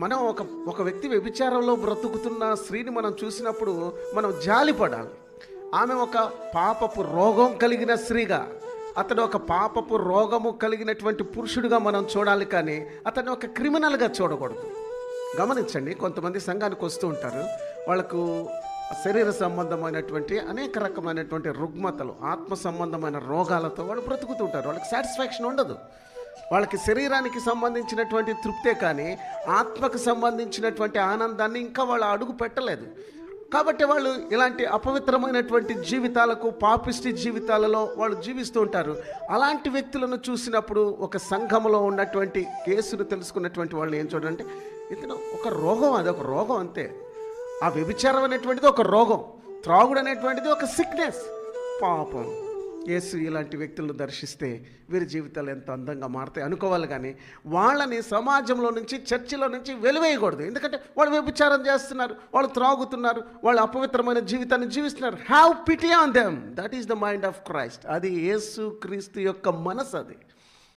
మనం ఒక ఒక వ్యక్తి వ్యభిచారంలో బ్రతుకుతున్న స్త్రీని మనం చూసినప్పుడు మనం జాలిపడాలి. ఆమె ఒక పాపపు రోగం కలిగిన స్త్రీగా అతడు ఒక పాపపు రోగము కలిగినటువంటి పురుషుడిగా మనం చూడాలి కానీ అతను ఒక క్రిమినల్గా చూడకూడదు. గమనించండి కొంతమంది సంఘానికి వస్తూ ఉంటారు. వాళ్ళకు శరీర సంబంధమైనటువంటి అనేక రకమైనటువంటి రుగ్మతలు ఆత్మ సంబంధమైన రోగాలతో వాళ్ళు బ్రతుకుతూ ఉంటారు. వాళ్ళకి సాటిస్ఫాక్షన్ ఉండదు. వాళ్ళకి శరీరానికి సంబంధించినటువంటి తృప్తే కానీ ఆత్మకు సంబంధించినటువంటి ఆనందాన్ని ఇంకా వాళ్ళు అడుగు పెట్టలేదు. కాబట్టి వాళ్ళు ఇలాంటి అపవిత్రమైనటువంటి జీవితాలకు పాపిష్టి జీవితాలలో వాళ్ళు జీవిస్తూ ఉంటారు. అలాంటి వ్యక్తులను చూసినప్పుడు ఒక సంఘంలో ఉన్నటువంటి కేసును తెలుసుకున్నటువంటి వాళ్ళు ఏం చూడండి ఇతను ఒక రోగం అది ఒక రోగం అంతే. ఆ వ్యభిచారం అనేటువంటిది ఒక రోగం. త్రాగుడు అనేటువంటిది ఒక సిక్నెస్ పాపం. యేసు ఇలాంటి వ్యక్తులను దర్శిస్తే వీరి జీవితాలు ఎంత అందంగా మారుతాయి అనుకోవాలి కానీ వాళ్ళని సమాజంలో నుంచి చర్చిలో నుంచి వెలువేయకూడదు. ఎందుకంటే వాళ్ళు వ్యభిచారం చేస్తున్నారు వాళ్ళు త్రాగుతున్నారు వాళ్ళు అపవిత్రమైన జీవితాన్ని జీవిస్తున్నారు. Have pity on them that is the mind of Christ అది యేసు క్రీస్తు యొక్క మనసు అది.